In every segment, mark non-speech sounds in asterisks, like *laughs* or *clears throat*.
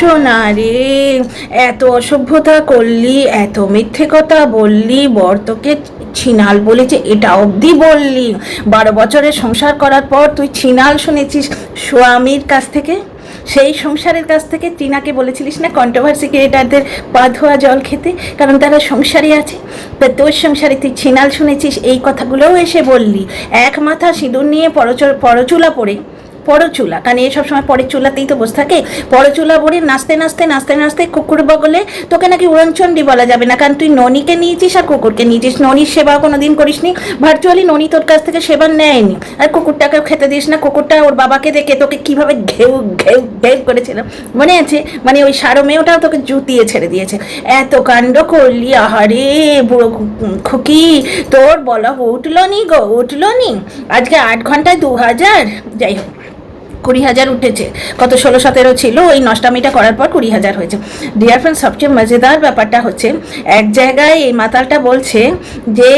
সোনা রে, এত অসভ্যতা করলি, এত মিথ্যে কথা বললি, বর তোকে ছিনাল বলেছে, এটা অবধি বললি। বারো বছরের সংসার করার পর তুই ছিনাল শুনেছিস স্বামীর কাছ থেকে? সেই সংসারের কাছ থেকে টিনাকে বলেছিলিস না কন্ট্রোভার্সি ক্রিয়েটারদের পা ধোয়া জল খেতে? কারণ তারা সংসারী আছে। তা তোর সংসারে তুই ছিনাল শুনেছিস, এই কথাগুলোও এসে বললি। এক মাথা সিঁদুর নিয়ে পরচ পরচুলা পড়ে পরচুলা কারণ এই সবসময় পরের চুলাতেই তো বসে থাকে। পরচুলা পরে নাচতে নাচতে নাচতে নাচতে কুকুর বগলে তোকে নাকি উড়নচণ্ডী বলা যাবে না। কারণ তুই ননিকে নিয়েছিস আর কুকুরকে নিয়েছিস। ননির সেবা কোনো দিন করিসনি। ভার্চুয়ালি ননি তোর কাছ থেকে সেবা নেয়নি। আর কুকুরটাকে খেতে দিস না। কুকুরটা ওর বাবাকে দেখে তোকে কীভাবে ঘেউ ঘেউ ঘেউ করেছিল। মনে আছে? মানে ওই সারো মেয়েটাও তোকে জুতিয়ে ছেড়ে দিয়েছে। এত কাণ্ড করলি? আহারে, বুড়ো খুকি, তোর বলা উঠল নি গো, উঠল নি। আজকে আট ঘন্টায় দু হাজার। যাই হোক। কুড়ি হাজার উঠেছে। কত ষোলো, সতেরো ছিল, ওই নষ্টামিটা করার পর কুড়ি হাজার হয়েছে। ডিয়ার ফ্রেন্ড সবচেয়ে মজাদার ব্যাপারটা হচ্ছে, এক জায়গায় এই মাতালটা বলছে যে,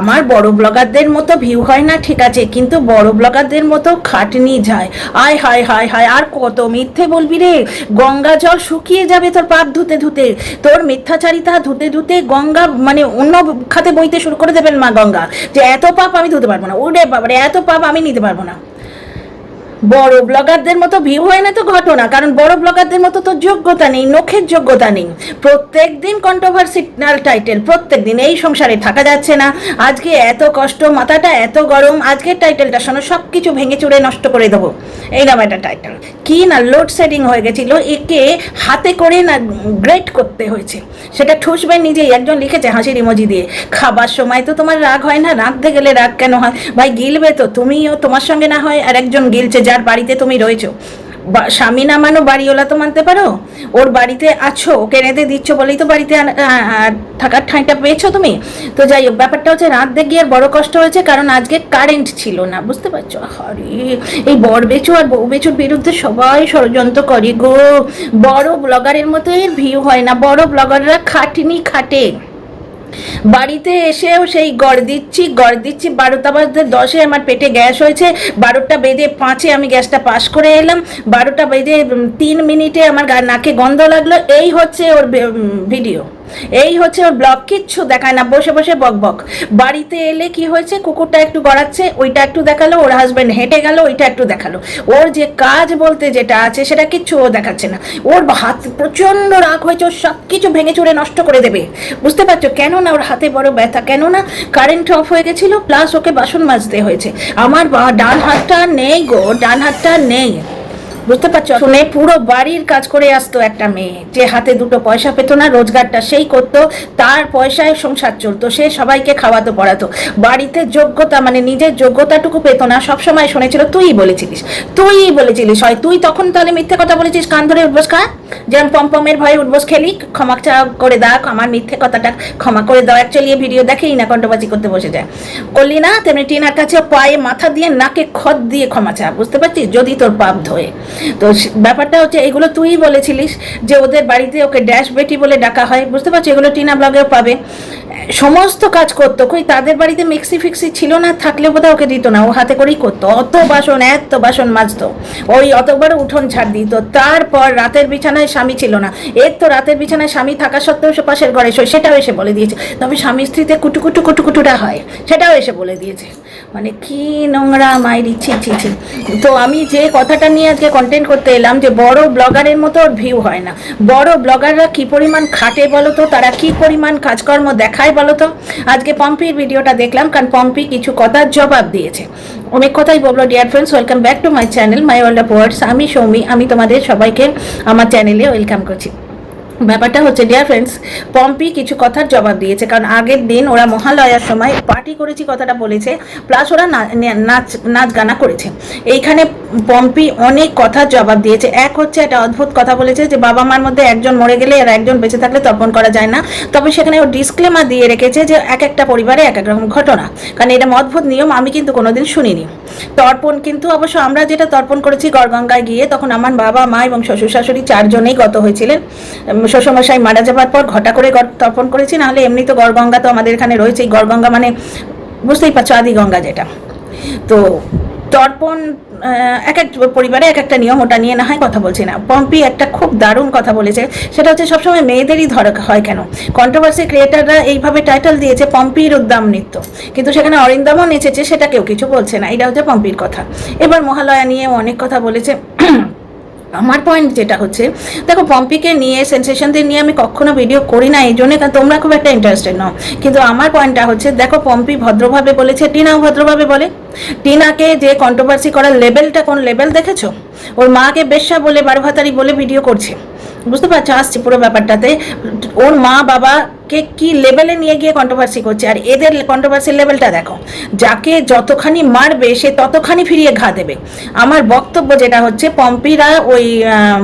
আমার বড় ব্লগারদের মতো ভিউ হয় না, ঠিক আছে, কিন্তু বড় ব্লগারদের মতো খাটনি যায়। আয়, হায় হায় হায়, আর কত মিথ্যে বলবি রে? গঙ্গা জল শুকিয়ে যাবে তোর পাপ ধুতে ধুতে। তোর মিথ্যাচারিতা ধুতে ধুতে গঙ্গা মানে অন্য খাতে বইতে শুরু করে দেবেন মা গঙ্গা। যে এত পাপ আমি ধুতে পারব না। ওরে বাবারে, এত পাপ আমি নিতে পারব না। বড় ব্লগারদের মতো ভিউ হয় না তো ঘটনা, কারণ বড় ব্লগারদের মতো তো যোগ্যতা নেই, নখের যোগ্যতা নেই। প্রত্যেক দিন কন্ট্রোভার্সিনাল টাইটেল প্রত্যেক দিন এই সংসারে থাকা যাচ্ছে না। আজকে এত কষ্ট, মাথাটা এত গরম, আজকের টাইটেলটা শোনো সব কিছু ভেঙে চুড়ে নষ্ট করে দেবো। এইরকম একটা টাইটেল কি না লোড সেটিং হয়ে গেছিল, একে হাতে করে না গ্রেট করতে হয়েছে। সেটা ঠুসবে নিজেই, একজন লিখেছে হাসির ইমোজি দিয়ে। খাবার সময় তো তোমার রাগ হয় না, রাঁধতে গেলে রাগ কেন হয়? ভাই গিলবে তো, তুমিও তোমার সঙ্গে না হয়, আর একজন গিলছে যার বাড়িতে তুমি রয়েছো। স্বামী নামানো বাড়িওয়ালা তো মানতে পারো। ওর বাড়িতে আছো ওকে রেঁধে দিচ্ছ বলেই তো বাড়িতে থাকার ঠাঁইটা পেয়েছ তুমি। তো যাই হোক, ব্যাপারটা হচ্ছে রাঁধতে গিয়ে আর বড় কষ্ট হয়েছে, কারণ আজকে কারেন্ট ছিল না, বুঝতে পারছ? আরে এই বর বেচু আর বউ বেচুর বিরুদ্ধে সবাই ষড়যন্ত্র করে গো। বড় ব্লগারের মতো এর ভিউ হয় না, বড় ব্লগাররা খাটনি খাটে। বাড়িতে এসেও সেই গড় দিচ্ছি গড় দিচ্ছি। বারোটা বাজতে দশে আমার পেটে গ্যাস হয়েছে। বারোটা বেঁধে পাঁচে আমি গ্যাসটা পাস করে এলাম। বারোটা বেঁধে তিন মিনিটে আমার নাকে গন্ধ লাগল। এই হচ্ছে ওর ভিডিও। এই হচ্ছে ওর ব্লগ, কিচ্ছু দেখায় না, বসে বসে বক বক। বাড়িতে এলে কি হয়েছে? কুকুরটা একটু গড়াচ্ছে, ওইটা একটু দেখাল, ওর হাজব্যান্ড হেঁটে গেল, ওইটা একটু দেখাল। ওর যে কাজ বলতে যেটা আছে, সেটা কিচ্ছু ও দেখাচ্ছে না। ওর হাত প্রচণ্ড রাগ হয়েছে, ওর সব কিছু ভেঙে চুরে নষ্ট করে দেবে। বুঝতে পারছ কেন না ওর হাতে বড় ব্যথা? কেন না কারেন্ট অফ হয়ে গেছিল প্লাস ওকে বাসন মাজতে হয়েছে। আমার ডান হাতটা নেই গো, ডান হাতটা নেই। বুঝতে পারছ? শুনে পুরো বাড়ির কাজ করে আসতো একটা মেয়ে। যে হাতে দুটো পয়সা পেতো না রোজগারটা সেই করতো তার পয়সায় সংসার চলতো সে সবাইকে খাওয়াতো পড়াতো। বাড়িতে যোগ্যতা মানে নিজের যোগ্যতাটুকু পেতো না সবসময় শুনেছিল তুই বলেছিলিস তুই বলেছিলিস হয় তুই তখন তাহলে মিথ্যে কথা বলেছিস কান ধরে উঠবোস খা যেমন পম্পমের ভয়ে উঠবোস খেলি ক্ষমা করে দাও আমার মিথ্যে কথাটা ক্ষমা করে দাও অ্যাকচুয়ালি এই ভিডিও দেখেই না কণ্ঠবাজি করতে বসে যায়। করলি না তেমনি টিনার কাছে পায়ে মাথা দিয়ে নাকে খত দিয়ে ক্ষমা চা বুঝতে পারছিস? যদি তোর পাপ ধোয়ে। তো ব্যাপারটা হচ্ছে এগুলো তুই বলেছিলিস যে ওদের বাড়িতে ওকে ড্যাশ বেটি বলে ডাকা হয়। বুঝতে পারছ? এগুলো টিনা ব্লগেও পাবে। সমস্ত কাজ করতো, কই তাদের বাড়িতে মিক্সি ফিক্সি ছিল না, থাকলে বোধহয় ওকে দিত না, ও হাতে করেই করতো। অত বাসন, এত বাসন মাজতো। ওই অতবার উঠোন ছাড় দিত। তারপর রাতের বিছানায় স্বামী ছিল না। এর তো রাতের বিছানায় স্বামী থাকা সত্ত্বেও সে পাশের ঘরে শোয়, সেটাও এসে বলে দিয়েছে। তবে স্বামী স্ত্রীতে কুটুকুটু কুটু কুটু কুটুটা হয়, সেটাও এসে বলে দিয়েছে। মানে কি নোংরা মায়ের ছি ছি ছি। তো আমি যে কথাটা নিয়ে আজকে কন্টেন্ট করতে এলাম যে বড় ব্লগারের মতো ভিউ হয় না। বড় ব্লগাররা কি পরিমাণ খাটে বলো তো, তারা কি পরিমাণ কাজকর্ম দেখায় বলো তো আজকে পম্পির ভিডিওটা দেখলাম, কারণ পম্পি কিছু কথার জবাব দিয়েছে। অনেক কথাই বলল dear friends welcome back to my channel my world of words আমি সৌমি, আমি তোমাদের সবাইকে আমার চ্যানেলে ওয়েলকাম করছি। ব্যাপারটা হচ্ছে ডিয়ার ফ্রেন্ডস পম্পি কিছু কথার জবাব দিয়েছে, কারণ আগের দিন ওরা মহালয়ার সময় পার্টি করেছি কথাটা বলেছে প্লাস ওরা নাচ নাচ গানা করেছে। এইখানে পম্পি অনেক কথার জবাব দিয়েছে। এক হচ্ছে একটা অদ্ভুত কথা বলেছে যে, বাবা মার মধ্যে একজন মরে গেলে আর একজন বেঁচে থাকলে তর্পণ করা যায় না। তবে সেখানে ও ডিসক্লেমার দিয়ে রেখেছে যে, এক একটা পরিবারে এক এক রকম ঘটনা। কারণ এটা অদ্ভুত নিয়ম, আমি কিন্তু কোনোদিন শুনিনি। তর্পণ কিন্তু অবশ্য আমরা যেটা তর্পণ করেছি গড়গঙ্গায় গিয়ে, তখন আমার বাবা, মা এবং শ্বশুর শাশুড়ি চারজনেই গত হয়েছিলেন। শ্বশুরমশাই মারা যাবার পর ঘটা করে গড়- তর্পণ করেছি, নাহলে এমনি তো গড়গঙ্গা তো আমাদের এখানে রয়েছেই। গড়গঙ্গা মানে বুঝতেই পারছ, আদি গঙ্গা যেটা। তো তর্পণ এক এক পরিবারে এক একটা নিয়ম, ওটা নিয়ে না হয় কথা বলছি না। পম্পি একটা খুব দারুণ কথা বলেছে, সেটা হচ্ছে সবসময় মেয়েদেরই ধর হয় কেন? কন্ট্রোভার্সি ক্রিয়েটাররা এইভাবে টাইটেল দিয়েছে, পম্পির উদ্দাম নৃত্য। কিন্তু সেখানে অরিন্দমও নেচেছে, সেটা কেউ কিছু বলছে না, এটা হচ্ছে পম্পির কথা। এবার মহালয়া নিয়ে অনেক কথা বলেছে। আমার পয়েন্ট যেটা হচ্ছে, দেখো পম্পিকে নিয়ে সেন্সেশনদের নিয়ে আমি কখনো ভিডিও করি না এই জন্য কারণ তোমরা খুব একটা ইন্টারেস্টেড নও। কিন্তু আমার পয়েন্টটা হচ্ছে, দেখো পম্পি ভদ্রভাবে বলেছে, টিনাও ভদ্রভাবে বলে। টিনাকে যে কন্ট্রোভার্সি করার লেভেলটা কোন লেভেল দেখেছ? ওর মাকে বেশ্যা বলে বারো ভাতারি বলে ভিডিও করছে। বুঝতে পারছ? আসছি পুরো ব্যাপারটাতে। ওর মা বাবাকে কি লেভেলে নিয়ে গিয়ে কন্ট্রোভার্সি করছে? আর এদের কন্ট্রোভার্সির লেভেলটা দেখো। যাকে যতখানি মারবে, সে ততখানি ফিরিয়ে ঘা দেবে। আমার বক্তব্য যেটা হচ্ছে, পম্পিরা ওই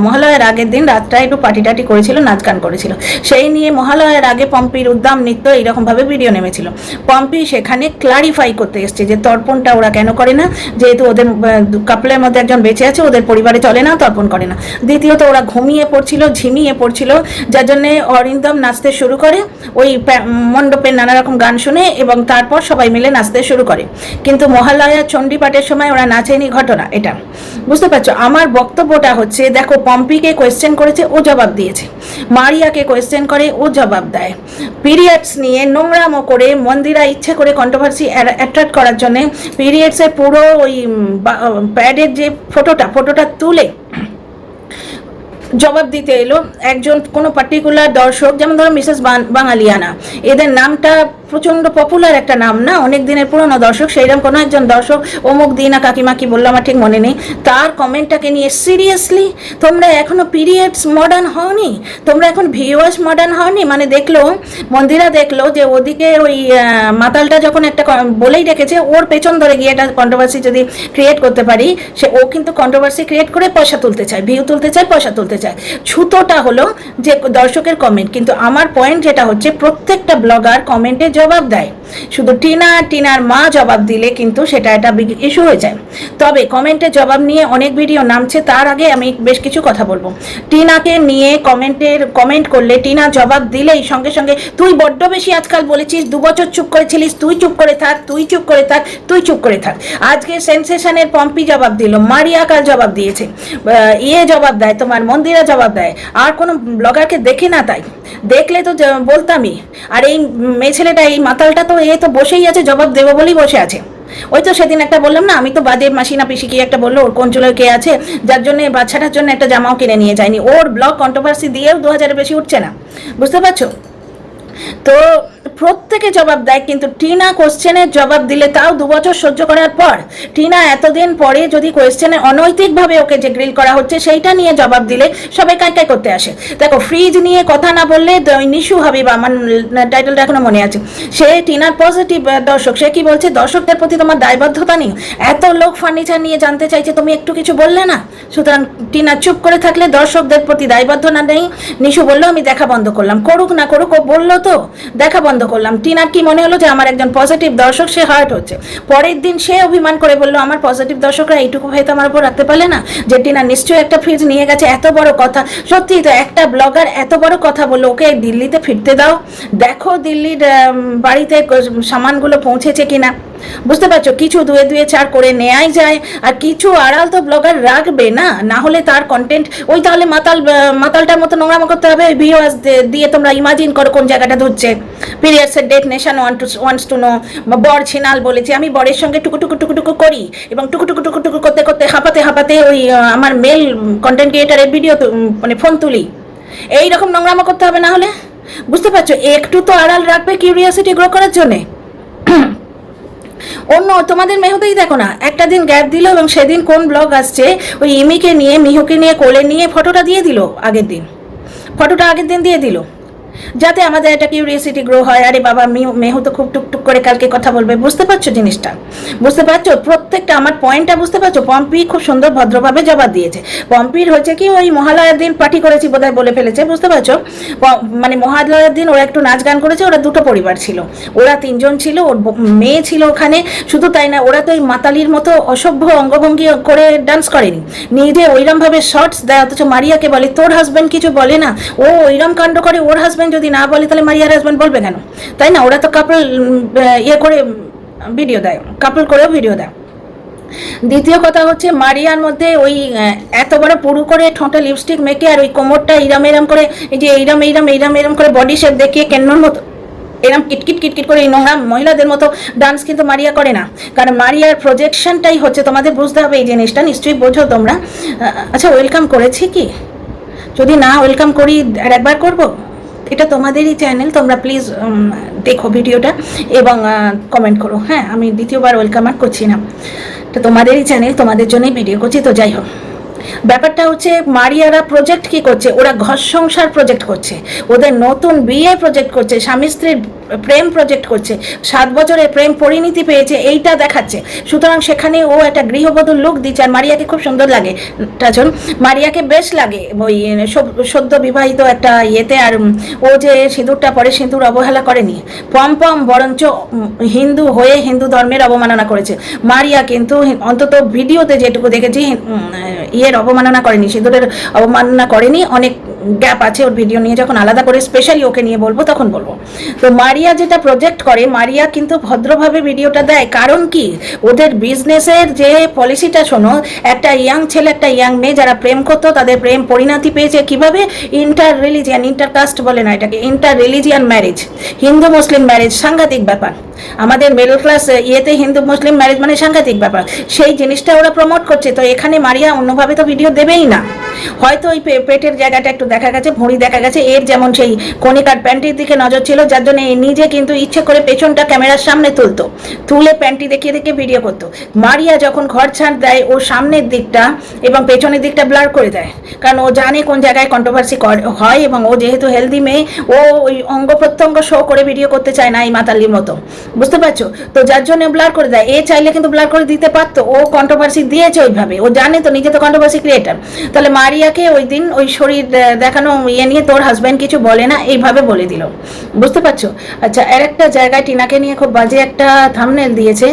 মহালয়ার আগের দিন রাতটা একটু পার্টি টাটি করেছিল, নাচ গান করেছিল। সেই নিয়ে মহালয়ার আগে পম্পির উদ্দাম নৃত্য এইরকমভাবে ভিডিও নেমেছিল। পম্পি সেখানে ক্লারিফাই করতে এসছে যে তর্পণটা ওরা কেন করে না? যেহেতু ওদের কাপলের মধ্যে একজন বেঁচে আছে, ওদের পরিবারে চলে না, তর্পণ করে না। দ্বিতীয়ত ওরা ঘুমিয়ে পড়ছিল ঝিমিয়ে পড়ছিল, যার জন্য অরিন্দম নাচতে শুরু করে। ওই মণ্ডপের নানা রকম গান শুনে এবং তারপর সবাই মিলে নাচতে শুরু করে। কিন্তু মহালয়া চণ্ডীপাঠের সময় ওরা নাচেনি ঘটনা এটা। বুঝতে পারছ? আমার বক্তব্যটা হচ্ছে, দেখো, পম্পিকে কোয়েশ্চেন করেছে, ও জবাব দিয়েছে। মারিয়াকে কোয়েশ্চেন করে, ও জবাব দেয়। পিরিয়ডস নিয়ে নোংরামো করে মন্দিরা ইচ্ছে করে কন্ট্রোভার্সি অ্যাট্রাক্ট করার জন্য পিরিয়ডসের পুরো ওই প্যাডের যে ফটোটা ফটোটা তুলে জবাব দিতে এলো। একজন কোনো পার্টিকুলার দর্শক যেমন ধরো মিসেস বাঙালিয়ানা এদের নামটা প্রচণ্ড পপুলার একটা নাম, না? অনেক দিনের পুরনো দর্শক, সেইরকম কোনো একজন দর্শক, অমুক দিনা কাকিমা কি বলল আমার ঠিক মনে নেই। তার কমেন্টটাকে নিয়ে সিরিয়াসলি তোমরা এখনও পিরিয়ডস মডার্ন হওনি? তোমরা এখন ভিউয়ার্স মডার্ন হওনি? মানে দেখল, মন্দিরা দেখল যে ওদিকে ওই মাতালটা যখন একটা বলেই রেখেছে, ওর পেছন ধরে গিয়ে একটা কন্ট্রোভার্সি যদি ক্রিয়েট করতে পারি, সে, ও কিন্তু কন্ট্রোভার্সি ক্রিয়েট করে পয়সা তুলতে চায় ভিউ তুলতে চায়, পয়সা তুলতে চায়। ছুতোটা হলো যে দর্শকের কমেন্ট কিন্তু আমার পয়েন্ট যেটা হচ্ছে, প্রত্যেকটা ব্লগার কমেন্টে জবাব দেয়। শুধু টিনা, টিনার মা জবাব দিলে কিন্তু সেটা একটা বিগ ইস্যু হয়ে যায়। তবে কমেন্টে জবাব নিয়ে অনেক ভিডিও নামছে, তার আগে আমি বেশ কিছু কথা বলব। টিনাকে নিয়ে কমেন্টের কমেন্ট করলে টিনা জবাব দিলেই সঙ্গে সঙ্গে, তুই বড্ড বেশি আজকাল বলেছিস, দু বছর চুপ করেছিলিস তুই চুপ করে থাক, তুই চুপ করে থাক, তুই চুপ করে থাক। আজকে সেন্সেশনের পম্পি জবাব দিল, মারিয়া কাল জবাব দিয়েছে। ইয়ে জবাব দেয়, তোমার মন্দিরা জবাব দেয়। আর কোনো ব্লগারকে দেখি না তাই। দেখলে তো বলতামই। আর এই মেয়ে ছেলেটা এই মাতালটা তো এ তো বসেই আছে, জবাব দেবো বলেই বসে আছে। ওই তো সেদিন একটা বললাম না, আমি তো বাদে মাসিনা পিসি কি একটা বলল, ওর কোন কে আছে, যার জন্য বাচ্চাটার জন্য একটা জামাও কিনে নিয়ে যায়নি। ওর ব্লক কন্ট্রোভার্সি দিয়েও দু হাজারের বেশি উঠছে না। বুঝতে পারছ? তো প্রত্যেকে জবাব দেয়, কিন্তু টিনা কোশ্চেনের জবাব দিলে তাও দু বছর সহ্য করার পর টিনা এতদিন পরে যদি কোয়েশ্চেনে অনৈতিকভাবে ওকে যে গ্রিল করা হচ্ছে, সেইটা নিয়ে জবাব দিলে সবাই কাই কাই করতে আসে। দেখো ফ্রিজ নিয়ে কথা না বললে নিশু হাবিব আমার টাইটেলটা এখনও মনে আছে। সে টিনার পজিটিভ দর্শক, সে কি বলছে, দর্শকদের প্রতি তোমার দায়বদ্ধতা নেই এত লোক ফার্নিচার নিয়ে জানতে চাইছে, তুমি একটু কিছু বললে না? সুতরাং টিনা চুপ করে থাকলে দর্শকদের প্রতি দায়বদ্ধ না নেই। নিশু বলল, আমি দেখা বন্ধ করলাম, করুক না করুক। ও বলল তো? দেখা বন্ধ করলাম। টিনার কি মনে হলো যে আমার একজন পজিটিভ দর্শক, সে হার্ট হচ্ছে? পরের দিন সে অভিমান করে বলল, আমার পজিটিভ দর্শকরা এইটুকু ভয় তো আমার উপর রাখতে পারলে না? যে টিনা নিশ্চয়ই একটা ফ্রিজ নিয়ে গেছে, এত বড় কথা। সত্যি তো একটা ব্লগার এত বড় কথা বলল, ওকে দিল্লিতে ফিরতে দাও। দেখো দিল্লির বাড়িতে সামানগুলো পৌঁছেছে কিনা। বুঝতে পারছ? কিছু দুয়ে দুয়ে চার করে নেয়াই যায়। আর কিছু আড়াল তো ব্লগার রাখবে না। না হলে তার কন্টেন্ট ওই তাহলে মাতাল মাতালটার মতো নোংরামো করতে হবে। ভিউয়ার্স দিয়ে তোমরা ইমাজিন করো কোন জায়গাটা ধরছে পিরিয়ডসের date nation one two wants to know বর ছিনাল বলেছে, আমি বরের সঙ্গে টুকু টুকু টুকু টুকু করি এবং টুকু টুকু টুকু টুকু করতে করতে হাঁপাতে হাঁপাতে ওই আমার মেল কন্টেন্ট ক্রিয়েটারের ভিডিও মানে ফোন তুলি। এই রকম নোংরামো করতে হবে না হলে? বুঝতে পারছ? একটু তো আড়াল রাখবে কিউরিয়াসিটি গ্রো করার জন্যে। *clears throat* অন্য, তোমাদের মেহুতেই দেখো না, একটা দিন গ্যাপ দিল এবং সেদিন কোন ব্লগ আসছে, ওই ইমিকে নিয়ে, মিহুকে নিয়ে, কোলে নিয়ে ফটোটা দিয়ে দিল আগের দিন। ফটোটা আগের দিন দিয়ে দিল। যাতে আমাদের একটা কিউরিয়াসিটি গ্রো হয়। আরে বাবা, মেহু তো খুব টুকটুক করে কালকে কথা বলবে। বুঝতে পারছ জিনিসটা? বুঝতে পারছ? প্রত্যেকটা, আমার পয়েন্টটা বুঝতে পারছ? পম্পি খুব সুন্দর ভদ্রভাবে জবাব দিয়েছে। পম্পির হচ্ছে কি, ওই মহালয়ার দিন পার্টি করেছি বোধহয় বলে ফেলেছে, বুঝতে পারছ? মানে মহালয়ার দিন ওরা একটু নাচ গান করেছে, ওরা দুটো পরিবার ছিল। ওরা তিনজন ছিল, ওর মেয়ে ছিল ওখানে, শুধু তাই না, ওরা তো ওই মাতালির মতো অসভ্য অঙ্গভঙ্গি করে ডান্স করেনি। নিজে ওইরমভাবে শর্টস দেয়, অথচ মারিয়াকে বলে, তোর হাজব্যান্ড কিছু বলে না? ও ওইরম কাণ্ড করে, ওর হাজব্যান্ড যদি না বলে, তাহলে মারিয়ার হাজব্যান্ড বলবে কেন? তাই না? ওরা তো কাপল ইয়ে করে ভিডিও দেয়। কাপল করেও ভিডিও দেয়। দ্বিতীয় কথা হচ্ছে, মারিয়ার মধ্যে ওই এত বড় পুরু করে ঠোঁটে লিপস্টিক মেখে আর ওই কোমরটা এইরাম এরাম করে, এই যে এইরাম এইরাম এইরাম এরাম করে বডি শেপ দেখিয়ে কেন্নর মতো, এরম কিটকিট কিটকিট করে এই নোংরা মহিলাদের মতো ডান্স কিন্তু মারিয়া করে না। কারণ মারিয়ার প্রজেকশনটাই হচ্ছে, তোমাদের বুঝতে হবে এই জিনিসটা, নিশ্চয়ই বোঝো তোমরা। আচ্ছা ওয়েলকাম করেছি কি? যদি না ওয়েলকাম করি, আর একবার করব? এটা তোমাদেরই চ্যানেল তোমরা প্লিজ দেখো ভিডিওটা এবং কমেন্ট করো। হ্যাঁ আমি দ্বিতীয়বার ওয়েলকাম আর করছি না। তো তোমাদেরই চ্যানেল তোমাদের জন্যই ভিডিও করছি, তো যাই হোক। ব্যাপারটা হচ্ছে মারিয়ারা প্রজেক্ট কি করছে? ওরা ঘর সংসার প্রজেক্ট করছে। ওদের নতুন বিয়ে প্রজেক্ট করছে স্বামী স্ত্রীর প্রেম প্রজেক্ট করছে। সাত বছরের প্রেম পরিণতি পেয়েছে এইটা দেখাচ্ছে। সুতরাং সেখানে ও একটা গৃহবধূর লুক দিচ্ছে আর মারিয়াকে খুব সুন্দর লাগে। টাচন মারিয়াকে বেশ লাগে ওই সদ্য বিবাহিত একটা ইয়েতে আর ও যে সিঁদুরটা পরে সিঁদুর অবহেলা করেনি। পম পম বরঞ্চ হিন্দু হয়ে হিন্দু ধর্মের অবমাননা করেছে। মারিয়া কিন্তু অন্তত ভিডিওতে যেটুকু দেখেছি উম, অবমাননা করেনি সিঁদুরের অবমাননা করেনি অনেক গ্যাপ আছে ওর ভিডিও নিয়ে, যখন আলাদা করে স্পেশালি ওকে নিয়ে বলব, তখন বলব। তো মারিয়া যেটা প্রজেক্ট করে, মারিয়া কিন্তু ভদ্রভাবে ভিডিওটা দেয়। কারণ কি? ওদের বিজনেসের যে পলিসিটা শোনো, একটা ইয়াং ছেলে, একটা ইয়াং মেয়ে, যারা প্রেম করতো, তাদের প্রেম পরিণতি পেয়েছে কীভাবে? ইন্টার রিলিজিয়ান ইন্টার কাস্ট বলে না এটাকে inter religion marriage Hindu Muslim marriage সাংঘাতিক ব্যাপার। আমাদের মিডল ক্লাস ইয়েতে হিন্দু মুসলিম ম্যারেজ মানে সাংঘাতিক ব্যাপার। সেই জিনিসটা ওরা প্রমোট করছে, তো এখানে মারিয়া অন্যভাবে তো ভিডিও দেবেই না। হয়তো ওই পেটের জায়গাটা একটু দেখা গেছে, ভুঁড়ি দেখা গেছে, এর যেমন সেই কণিকার প্যান্টির দিকে নজর ছিল, যার জন্য নিজে কিন্তু ইচ্ছে করে পেছনটা ক্যামেরার সামনে তুলতো, তুলে প্যান্টি দেখিয়ে দেখিয়ে ভিডিও করতো। মারিয়া যখন ঘর ছাড় দেয়, ও সামনের দিকটা এবং পেছনের দিকটা ব্লার করে দেয়, কারণ ও জানে কোন জায়গায় কন্ট্রোভার্সি হয় এবং ও যেহেতু হেলদি মেয়ে, ও ওই অঙ্গ প্রত্যঙ্গ শো করে ভিডিও করতে চায় না এই মাতালির মতো। বুঝতে পারছ? তো যার জন্য ব্লার করে দেয়, এ চাইলে কিন্তু ব্লার করে দিতে পারতো, ও কন্ট্রোভার্সি দিয়েছে ওইভাবে, ও জানে তো নিজে তো কন্ট্রোভার্সি ক্রিয়েটার তাহলে মারিয়াকে ওই দিন ওই শরীর দেখানো ইয়ে নিয়ে তোর হাজব্যান্ড কিছু বলে না, এইভাবে বলে দিল। বুঝতে পারছ? আচ্ছা আর একটা জায়গায় টিনাকে নিয়ে খুব বাজে একটা থামনেল দিয়েছে।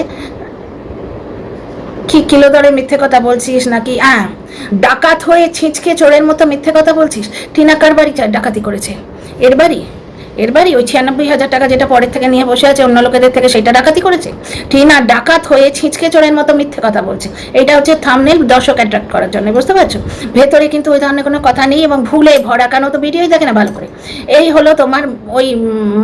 কি কিলো দরে মিথ্যে কথা বলছিস নাকি? হ্যাঁ ডাকাত হয়ে ছিঁচকে চোরের মতো মিথ্যে কথা বলছিস? টিনাকার বাড়ি চার ডাকাতি করেছে? এর বাড়ি? এর বাড়ি ওই ছিয়ানব্বই হাজার টাকা যেটা পরের থেকে নিয়ে বসে আছে, অন্য লোকেদের থেকে সেটা ডাকাতি করেছে? টিনা ডাকাত হয়ে ছিঁচকে চোরের মতো মিথ্যে কথা বলছে। এটা হচ্ছে থামনেল দর্শক অ্যাট্রাক্ট করার জন্য, বুঝতে পারছ? ভেতরে কিন্তু ওই ধরনের কোনো কথা নেই এবং ভুলে ভরা কেন তো ভিডিওই দেখে না ভালো করে। এই হলো তোমার ওই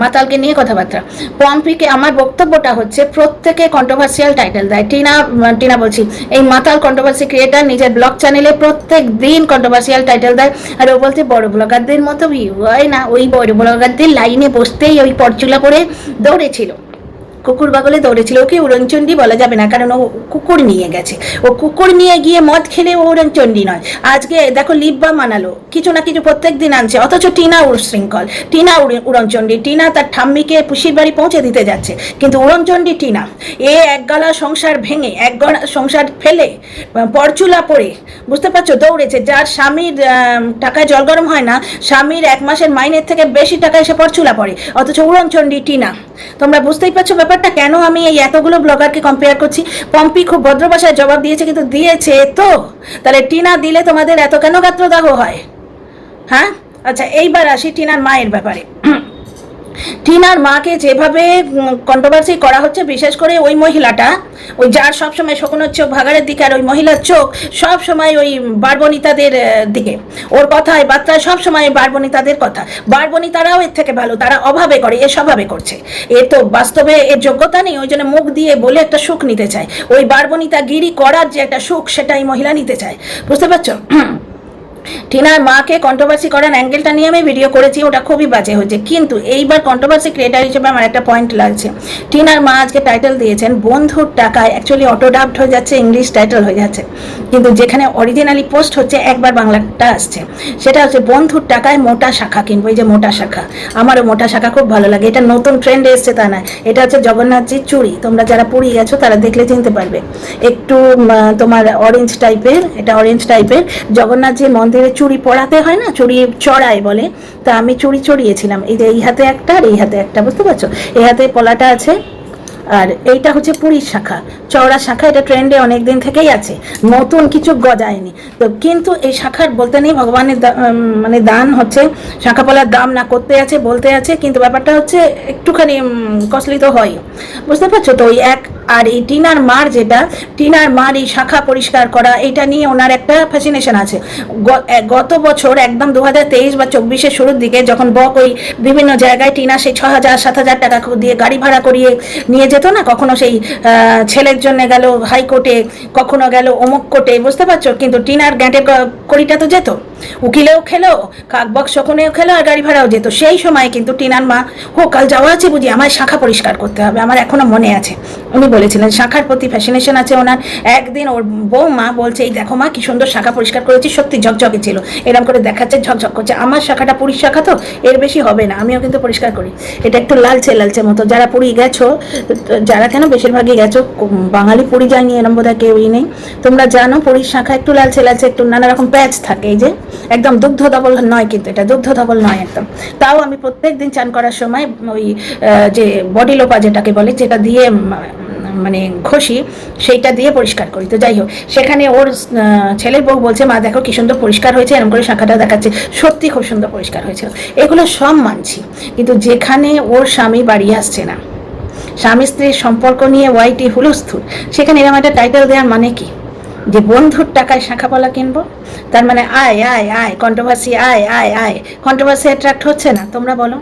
মাতালকে নিয়ে কথাবার্তা। পম্পিকে আমার বক্তব্যটা হচ্ছে, প্রত্যেকে কন্ট্রোভার্সিয়াল টাইটেল দেয়। টিনা টিনা বলছি, এই মাতাল কন্ট্রোভার্সি ক্রিয়েটার নিজের ব্লগ চ্যানেলে প্রত্যেক দিন কন্ট্রোভার্সিয়াল টাইটেল দেয়। আর ও বলছে, বড় ব্লগারদের মতো ভিউ হয় না? ওই বড় ব্লগারদের লাইনে বসতেই ওই পরচুলা করে দৌড়েছিল। কুকুর বাগলে দৌড়েছিল। ওকে উড়নচণ্ডী বলা যাবে না, কারণ ও কুকুর নিয়ে গেছে। ও কুকুর নিয়ে গিয়ে মদ খেলে ও উড়নচণ্ডী নয়। আজকে দেখো লিব্বা মানালো কিছু না কিছু প্রত্যেক দিন আনছে। অথচ টিনা উড়শৃঙ্খল টিনা উড়- উড়নচণ্ডী, টিনা তার ঠাম্মিকে পুষির বাড়ি পৌঁছে দিতে যাচ্ছে। কিন্তু উড়নচণ্ডী টিনা, এ একগালা সংসার ভেঙে এক গলা সংসার ফেলে, পরচুলা পড়ে বুঝতে পারছ? দৌড়েছে। যার স্বামীর টাকায় জল গরম হয় না, স্বামীর এক মাসের মাইনের থেকে বেশি টাকায় এসে পরচুলা পড়ে অথচ উড়নচণ্ডী টিনা, তোমরা বুঝতেই পারছ ব্যাপারটা কেন আমি এই এতগুলো ব্লগারকে কম্পেয়ার করছি? পম্পি খুব ভদ্র ভাষায় জবাব দিয়েছে, কিন্তু দিয়েছে তো। তাহলে টিনা দিলে তোমাদের এত কেন গাত্রদাহ হয়? হ্যাঁ? আচ্ছা এইবার আসি টিনার মায়ের ব্যাপারে। টিনার মাকে যেভাবে কন্ট্রোভার্সি করা হচ্ছে, বিশেষ করে ওই মহিলাটা, ওই যার সবসময় শকুনের চোখ ভাগাড়ের দিকে আর ওই মহিলার চোখ সব সময় ওই বারবনিতাদের দিকে। ওর কথায় বার্তায় সব সময় বারবনিতাদের কথা। বারবনিতারাও এর থেকে ভালো, তারা অভাবে করে, এ স্বভাবে করছে। এ তো বাস্তবে এর যোগ্যতা নেই, ওই জন্য মুখ দিয়ে বলে একটা সুখ নিতে চায়। ওই বারবনিতা গিরি করার যে একটা সুখ, সেটাই মহিলা নিতে চায়। বুঝতে পারছ? টিনার মাকে কন্ট্রোভার্সি করার অ্যাঙ্গেলটা নিয়ে আমি ভিডিও করেছি, ওটা খুবই বাজে হয়েছে। কিন্তু এইবার কন্ট্রোভার্সি ক্রিয়েটার হিসেবে আমার একটা পয়েন্ট লাগছে। টিনার মা আজকে টাইটেল দিয়েছেন, বন্ধুর টাকায় অ্যাকচুয়ালি অটো ডাব্ট হয়ে যাচ্ছে ইংলিশ টাইটেল হয়ে যাচ্ছে। কিন্তু যেখানে অরিজিনালি পোস্ট হচ্ছে, একবার বাংলাটা আসছে। সেটা হচ্ছে, বন্ধুর টাকায় মোটা শাখা কিনবো। এই যে মোটা শাখা, আমারও মোটা শাখা খুব ভালো লাগে। এটা নতুন ট্রেন্ডে এসছে তা নয়। এটা হচ্ছে জগন্নাথজির চুড়ি। তোমরা যারা পুরী গেছো, তারা দেখলে চিনতে পারবে। একটু তোমার অরেঞ্জ টাইপের এটা অরেঞ্জ টাইপের জগন্নাথজির মন্দিরে চুড়ি পরাতে হয় না, চুড়ি চড়ায় বলে। তা আমি চুড়ি চড়িয়েছিলাম। এই যে এই হাতে একটা আর এই হাতে একটা, বুঝতে পারছ? এই হাতে পলাটা আছে আর এইটা হচ্ছে পুরীর শাখা। চওড়া শাখা, এটা ট্রেন্ডে অনেক দিন থেকেই আছে। নতুন কিছু গজায়নি। তো কিন্তু এই শাখার বলতে নেই, ভগবানের মানে দান হচ্ছে। শাখা পলার দাম না করতে আছে, বলতে আছে, কিন্তু ব্যাপারটা হচ্ছে একটুখানি কস্টলি তো হয়। বুঝতে পারছ? তো ওই এক আর এই টিনার মার যেটা, টিনার মার এই শাখা পরিষ্কার করা, এটা নিয়ে ওনার একটা ফ্যাসিনেশন আছে। গত বছর একদম দু হাজার তেইশ বা চব্বিশের শুরুর দিকে যখন বক ওই বিভিন্ন জায়গায় টিনা সেই ছ হাজার সাত হাজার টাকা দিয়ে গাড়ি ভাড়া করিয়ে নিয়ে যেত না, কখনো সেই ছেলের জন্য গেল হাইকোর্টে, কখনো গেল অমুক কোর্টে, বুঝতে পারছ? কিন্তু টিনার গ্যাঁটের ক- কড়িটা তো যেত। উকিলেও খেলো কাকবক শকুনেও খেলো আর গাড়ি ভাড়াও যেত। সেই সময় কিন্তু টিনার মা ও কাল যাওয়া আছে বুঝি আমার শাখা পরিষ্কার করতে হবে, আমার এখনও মনে আছে। উনি বলেছিলেন, শাখার প্রতি ফ্যাসিনেশন আছে ওনার। একদিন ওর বউ মা বলছে, এই দেখো মা, কি সুন্দর শাখা পরিষ্কার করেছি, সত্যি ঝকঝকে ছিল। এরকম করে দেখাচ্ছে, ঝকঝক করছে। আমার শাখাটা পুরীর শাখা তো, এর বেশি হবে না, আমিও কিন্তু পরিষ্কার করি। এটা একটু লালচে লালচে মতো। যারা পুরী গেছো, যারা কেন বেশিরভাগই গেছো, বাঙালি পুরী যায়নি এরম বোধ হয় কেউই নেই। তোমরা জানো, পুরীর শাখা একটু লালচে লালচে, একটু নানা রকম প্যাচ থাকে এই যে, একদম দুগ্ধ ধবল নয় কিন্তু এটা, দুগ্ধ ধবল নয় একদম। তাও আমি প্রত্যেক দিন চান করার সময় ওই যে বডি লোপা যেটাকে বলে, যেটা দিয়ে মানে ঘষি, সেইটা দিয়ে পরিষ্কার করি। তো যাই হোক, সেখানে ওর ছেলের বউ বলছে, মা, দেখো কি সুন্দর পরিষ্কার হয়েছে এরকম করে শাখাটা দেখাচ্ছে। সত্যি খুব সুন্দর পরিষ্কার হয়েছে এগুলো সব মানছি, কিন্তু যেখানে ওর স্বামী বাড়ি আসছে না, স্বামী স্ত্রীর সম্পর্ক নিয়ে ওয়াইটি হুলস্থুল, সেখানে এরকম একটা টাইটেল দেওয়ার মানে কি? যে বন্ধুর টাকায় শাখাপলা কিনবো? তার মানে আয় আয় আয় কন্ট্রোভার্সি আয় আয় আয় কন্ট্রোভার্সি অ্যাট্রাক্ট হচ্ছে না। তোমরা বলো।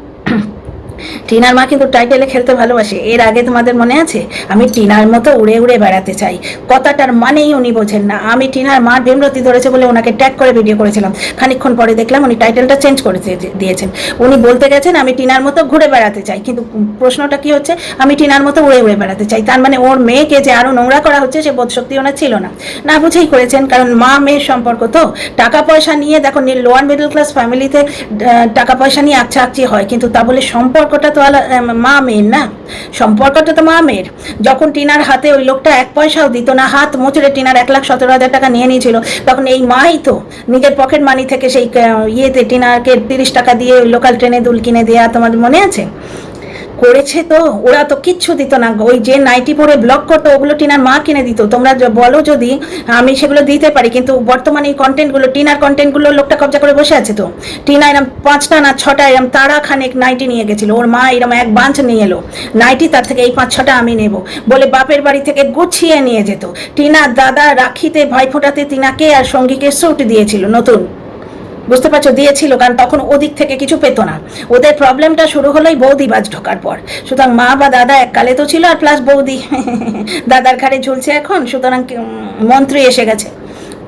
টিনার মা কিন্তু টাইটেলে খেলতে ভালোবাসে। এর আগে তোমাদের মনে আছে? আমি টিনার মতো উড়ে উড়ে বেড়াতে চাই। কথাটার মানেই উনি বোঝেন না। আমি টিনার মার ভীমরতি ধরেছে বলে ওনাকে ট্যাগ করে ভিডিও করেছিলাম। খানিকক্ষণ পরে দেখলাম উনি টাইটেলটা চেঞ্জ করে দিয়েছেন। উনি বলতে গেছেন, আমি টিনার মতো ঘুরে বেড়াতে চাই। কিন্তু প্রশ্নটা কি হচ্ছে? আমি টিনার মতো উড়ে উড়ে বেড়াতে চাই। তার মানে ওর মেয়েকে যে আরও নোংরা করা হচ্ছে, সে বোধ শক্তি ওনার ছিল না। না বুঝেই করেছেন, কারণ মা মেয়ের সম্পর্ক তো। টাকা পয়সা নিয়ে দেখো লোয়ার মিডল ক্লাস ফ্যামিলিতে টাকা পয়সা নিয়ে আকচা আকচি হয়। কিন্তু তা বলে সম্পর্কটা তো মা মেয়ের না? সম্পর্কটা তো মা মেয়ের যখন টিনার হাতে ওই লোকটা এক পয়সাও দিত না, হাত মোচড়ে টিনার এক লাখ সতেরো হাজার টাকা নিয়ে নিয়েছিল, তখন এই মাই তো নিজের পকেট মানি থেকে সেই ইয়েতে টিনারকে তিরিশ টাকা দিয়ে ওই লোকাল ট্রেনে দুল কিনে দেয়া তোমার মনে আছে? করেছে তো? ওরা তো কিচ্ছু দিত না। ওই যে নাইটি পরে ব্লক করতো, ওগুলো টিনার মা কিনে দিত। তোমরা বলো যদি আমি সেগুলো দিতে পারি, কিন্তু বর্তমানে এই কন্টেন্টগুলো টিনার কন্টেন্টগুলো লোকটা কবজা করে বসে আছে তো? টিনা এরম পাঁচটা না ছটা এরম তারা খানেক নাইটি নিয়ে গেছিল। ওর মা এরম এক বাঞ্চ নিয়ে এলো। নাইটি তার থেকে এই পাঁচ ছটা আমি নেব। বলে বাপের বাড়ি থেকে গুছিয়ে নিয়ে যেত। টিনার দাদা রাখিতে ভাইফোঁটাতে টিনাকে আর সঙ্গীকে স্যুট দিয়েছিল নতুন। বুঝতে পারছ? দিয়েছিল, কারণ তখন ওদিক থেকে কিছু পেত না। ওদের প্রবলেমটা শুরু হলো এই বৌদি বাজ ঢোকার পর। সুতরাং মা বা দাদা এককালে তো ছিল, আর প্লাস বৌদি। *laughs* দাদার ঘাড়ে ঝুলছে এখন, সুতরাং মন্ত্রী এসে গেছে।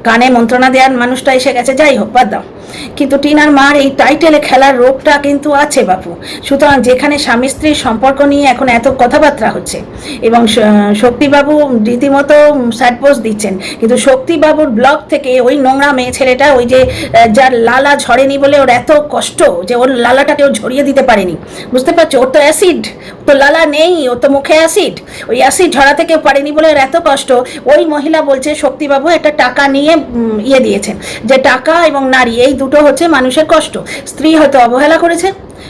কানে মন্ত্রণা দেওয়ার মানুষটা এসে গেছে, যাই হোক, বাদ দাও। কিন্তু টিনার মার এই টাইটেলে খেলার রোগটা কিন্তু আছে, বাপু। সুতরাং যেখানে স্বামী স্ত্রীর সম্পর্ক নিয়ে এখন এত কথাবার্তা হচ্ছে, এবং শক্তিবাবু রীতিমতো স্যাড পোস্ট দিচ্ছেন, কিন্তু শক্তিবাবুর ব্লগ থেকে ওই নোংরা মেয়ে ছেলেটা, ওই যে যার লালা ঝরেনি বলে ওর এত কষ্ট যে ওর লালাটাকে ও ঝরিয়ে দিতে পারেনি। বুঝতে পারছ? ওর তো অ্যাসিড তো লালা নেই, ওর তো মুখে অ্যাসিড। ওই অ্যাসিড ঝরাতে কেউ পারেনি বলে ওর এত কষ্ট, ওই মহিলা বলছে, শক্তিবাবু, একটা টাকা নিয়ে ইয়ে দিয়েছেন। যে টাকা এবং নারী, এই দুটো হচ্ছে মানুষের কষ্ট। স্ত্রী হয়তো অবহেলা করেছে।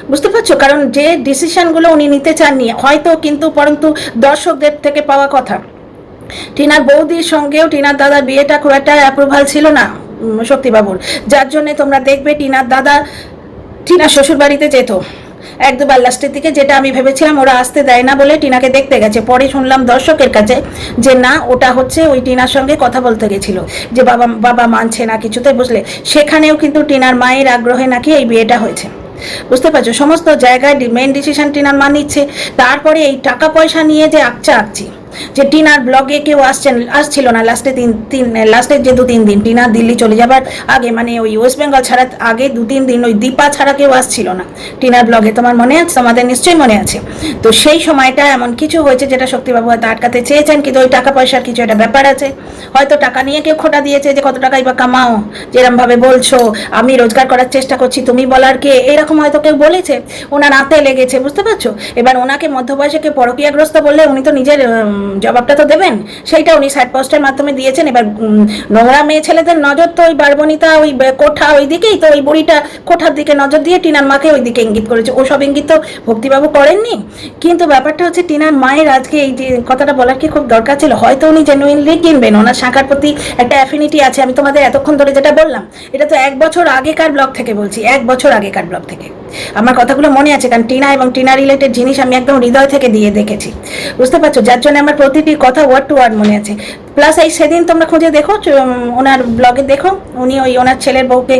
বুঝতে পারছ? কারণ যে ডিসিশনগুলো উনি নিতে চাননি, হয়তো কিন্তু পরন্তু দর্শকদের থেকে পাওয়া কথা। টিনার বৌদির সঙ্গেও টিনার দাদার বিয়েটা খুব একটা অ্যাপ্রুভাল ছিল না শক্তিবাবুর। যার জন্যে তোমরা দেখবে টিনার দাদা টিনার শ্বশুর বাড়িতে যেত। এক দুবার লাস্টের দিকে যেটা আমি ভেবেছিলাম ওরা আসতে দেয় না বলে টিনাকে দেখতে গেছে। পরে শুনলাম দর্শকের কাছে যে না, ওটা হচ্ছে ওই টিনার সঙ্গে কথা বলতে গেছিল। যে বাবা বাবা মানছে না কিছুতে বুঝলে। সেখানেও কিন্তু টিনার মায়ের আগ্রহে নাকি এই বিয়েটা হয়েছে। বুঝতে পারছ? সমস্ত জায়গায় মেন ডিসিশন টিনার মা নিচ্ছে। তারপরে এই টাকা পয়সা নিয়ে যে আঁকচা আকছি যে টিনার ব্লগে কেউ আসছেন আসছিল না লাস্টে তিন তিন লাস্টের যে দু তিন দিন, টিনা দিল্লি চলে যাবার আগে মানে ওই ওয়েস্ট বেঙ্গল ছাড়া আগে দু তিন দিন ওই দীপা ছাড়া কেউ আসছিল না টিনার ব্লগে। তোমার মনে আছে? তোমাদের নিশ্চয়ই মনে আছে। তো সেই সময়টা এমন কিছু হয়েছে যেটা শক্তিবাবু হয়তো আটকাতে চেয়েছেন, কিন্তু ওই টাকা পয়সার কিছু একটা ব্যাপার আছে। হয়তো টাকা নিয়ে কেউ খোটা দিয়েছে যে কত টাকাই বা কামাও যেরম ভাবে বলছো, আমি রোজগার করার চেষ্টা করছি, তুমি বলার কে? এরকম হয়তো কেউ বলেছে। ওনার হাতে লেগেছে, বুঝতে পারছ? এবার ওনাকে মধ্যবয়সে কেউ পরকীয়াগ্রস্ত বললে উনি তো নিজের জবাবটা তো দেবেন? সেইটা উনি সাইড পোস্টের মাধ্যমে দিয়েছেন। এবার নোংরা মেয়ে ছেলেদের নজর তো ওই বারবনিতা, ওই কোঠা ওই দিকেই তো, ওই বুড়িটা কোঠার দিকে নজর দিয়ে টিনার মাকে ওই দিকে ইঙ্গিত করেছে। ও সব ইঙ্গিত তো ভক্তিবাবু করেননি। কিন্তু ব্যাপারটা হচ্ছে টিনার মায়ের আজকে এই যে কথাটা বলার কি খুব দরকার ছিল? হয়তো উনি জেনুইনলি কিনবেন। ওনার শাখার প্রতি একটা অ্যাফিনিটি আছে। আমি তোমাদের এতক্ষণ ধরে যেটা বললাম, এটা তো এক বছর আগেকার ব্লগ থেকে বলছি। এক বছর আগেকার ব্লগ থেকে। আমার কথাগুলো মনে আছে, কারণ টিনা এবং টিনা রিলেটেড জিনিস আমি একদম হৃদয় থেকে দিয়ে দেখেছি। বুঝতে পারছ? যার জন্য আমার প্রতিটি কথা ওয়ার্ড টু ওয়ার্ড মনে আছে। প্লাস এই সেদিন তোমরা খুঁজে দেখো ওনার ব্লগে দেখো, উনি ওই ওনার ছেলের বউকে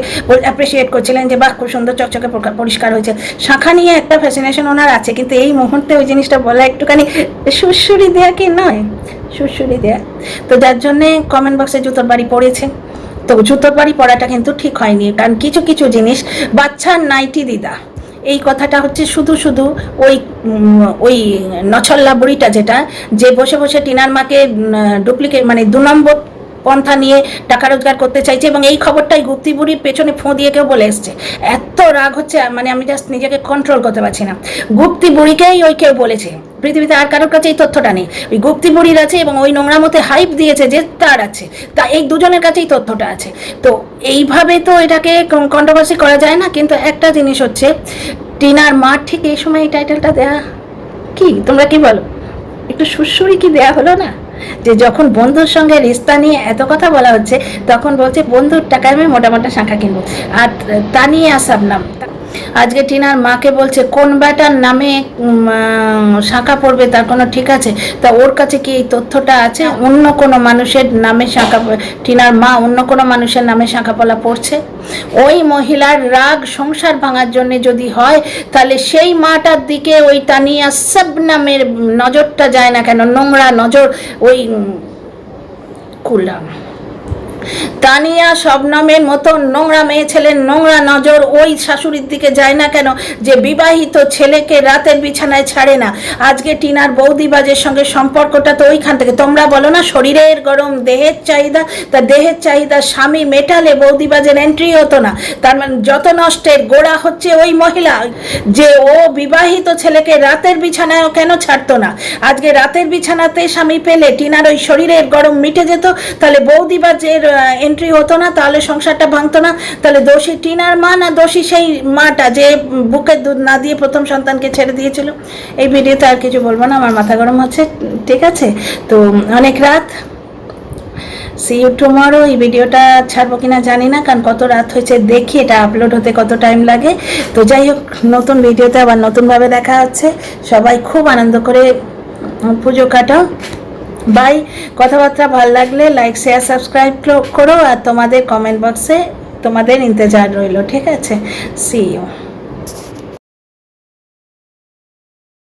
অ্যাপ্রিসিয়েট করছিলেন যে, বাহ, খুব সুন্দর চকচকে পরিষ্কার হয়েছে। শাখা নিয়ে একটা ফ্যাসিনেশন ওনার আছে, কিন্তু এই মুহূর্তে ওই জিনিসটা বলা একটুখানি সুরসুরি দেয়া কি নয়? সুরসুরি দেয়া। তো যার জন্যে কমেন্ট বক্সে জুতোর বাড়ি পড়েছে। তো জুতোর বাড়ি পড়াটা কিন্তু ঠিক হয়নি, কারণ কিছু কিছু জিনিস বাচ্চার নাইটি দিদা। এই কথাটা হচ্ছে শুধু শুধু ওই ওই নছল্লা বুড়িটা যেটা, যে বসে বসে টিনার মাকে ডুপ্লিকেট মানে দু নম্বর পন্থা নিয়ে টাকা রোজগার করতে চাইছে এবং এই খবরটাই গুপ্তি বুড়ির পেছনে ফোঁ দিয়ে কেউ বলে এসছে। এত রাগ হচ্ছে মানে আমি জাস্ট নিজেকে কন্ট্রোল করতে পারছি না। গুপ্তি বুড়িকেই ওই কেউ বলেছে। পৃথিবীতে আর কারোর কাছে এই তথ্যটা নেই। ওই গুপ্তি বুড়ির আছে এবং ওই নোংরা মতে হাইপ দিয়েছে যে তার আছে। তা এই দুজনের কাছেই তথ্যটা আছে। তো এইভাবে তো এটাকে কন্ট্রোভার্সি করা যায় না, কিন্তু একটা জিনিস হচ্ছে, টিনার মা ঠিক এই সময় এই টাইটেলটা দেয়া কি? তোমরা কি বলো? একটু সুরসুরি কি দেয়া হলো না? যে যখন বন্ধুর সঙ্গে রিস্তা নিয়ে এত কথা বলা হচ্ছে, তখন বলছে, বন্ধুর টাকায় আমি মোটামোটা মোটা শাঁখা কিনবো। আর তা নিয়ে আসাম নাম আজকে টিনার মাকে বলছে, কোন ব্যাটার নামে শাঁখা পড়বে তার কোনো ঠিক আছে? তা ওর কাছে কি এই তথ্যটা আছে? অন্য কোনো মানুষের নামে শাঁখা টিনার মা অন্য কোনো মানুষের নামে শাঁখা পলা পড়ছে? ওই মহিলার রাগ সংসার ভাঙার জন্য যদি হয়, তাহলে সেই মাটার দিকে ওই তানিয়া সব নামের নজরটা যায় না কেন? নোংরা নজর, ওই কুলাম। তানিয়া শবনমের মতো নোংরা মেয়ে ছেলের নোংরা নজর ওই শাশুড়ির দিকে যায় না কেন যে বিবাহিত ছেলেকে রাতের বিছানায় ছাড়ে না? আজকে টিনার বৌদিবাজের সঙ্গে সম্পর্কটা তো ওইখান থেকে। তোমরা বলো না, শরীরের গরম, দেহের চাহিদা, তা দেহের চাহিদা স্বামী মেটালে বৌদিবাজের এন্ট্রি হতো না। তার মানে যত নষ্টের গোড়া হচ্ছে ওই মহিলা, যে ও বিবাহিত ছেলেকে রাতের বিছানায়ও কেন ছাড়তো না? আজকে রাতের বিছানাতে স্বামী পেলে টিনার ওই শরীরের গরম মিটে যেত, তাহলে বৌদিবাজের এন্ট্রি হতো না, তাহলে সংসারটা ভাঙতো না। তাহলে দোষী টিনার মা না দোষী সেই মাটা যে বুকের দুধ না দিয়ে প্রথম সন্তানকে ছেড়ে দিয়েছিল। এই ভিডিওতে আর কিছু বলব না, আমার মাথা গরম হচ্ছে, ঠিক আছে? তো অনেক রাত। সি ইউ টুমরো এই ভিডিওটা ছাড়বো কিনা জানি না, কারণ কত রাত হয়েছে দেখি এটা আপলোড হতে কত টাইম লাগে। তো যাই হোক, নতুন ভিডিওতে আবার নতুনভাবে দেখা হচ্ছে। সবাই খুব আনন্দ করে পুজো কাটাও। বাই। কথাবার্তা ভালো লাগলে লাইক শেয়ার সাবস্ক্রাইব করো আর তোমাদের কমেন্ট বক্সে তোমাদের ইন্তজার রইল, ঠিক আছে? C you